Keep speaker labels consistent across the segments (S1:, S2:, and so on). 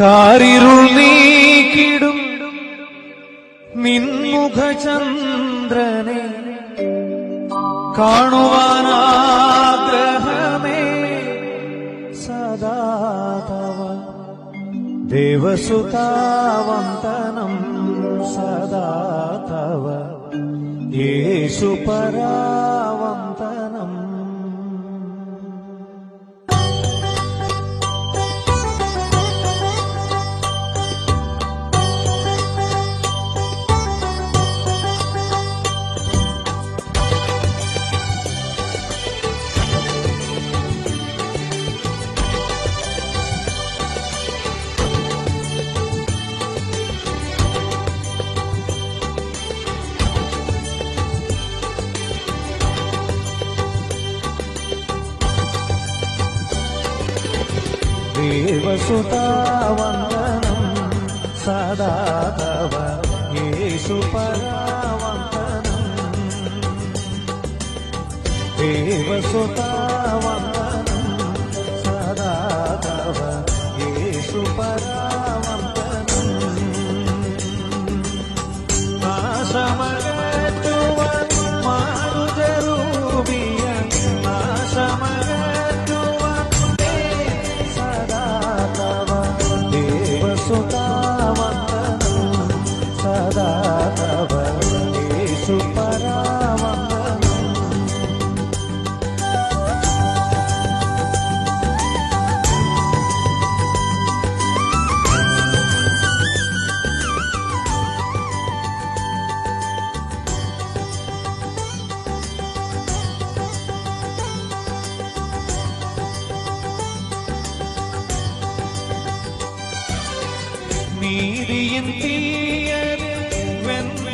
S1: കാരിരുൾ നീക്കിടും നിൻമുഖചന്ദ്രനെ. കാണുവാനാഗ്രഹമേ സദാതവ. ദേവസുതാവന്തനം സദാതവ. യേശു യേശുപരാവന്തനം దేవసుతావందనం సదా తవ యేసు పరావందనం. దేవసుతావందనం நீதியின் தீயர் வென்ற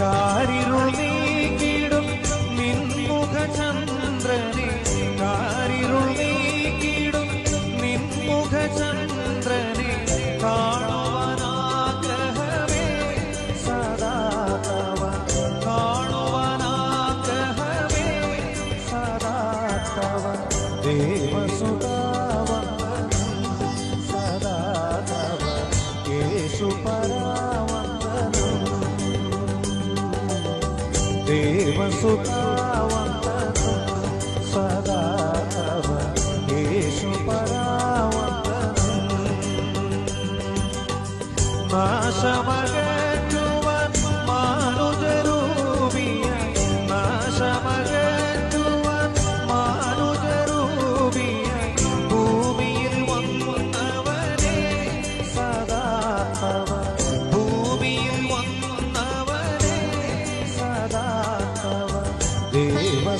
S1: കാരിരുൾ നീക്കിടും നിൻമുഖചന്ദ്രനെ കാരിരുൾ നീക്കിടും നിൻമുഖചന്ദ്രനെ കാണുവാനാഗ്രഹമേ. സദാ തവ കാണുവാനാഗ്രഹമേ. സദാ തവ ദേവസുതാവന്ദനം దేవసుతావంతన సదా యేసు పరా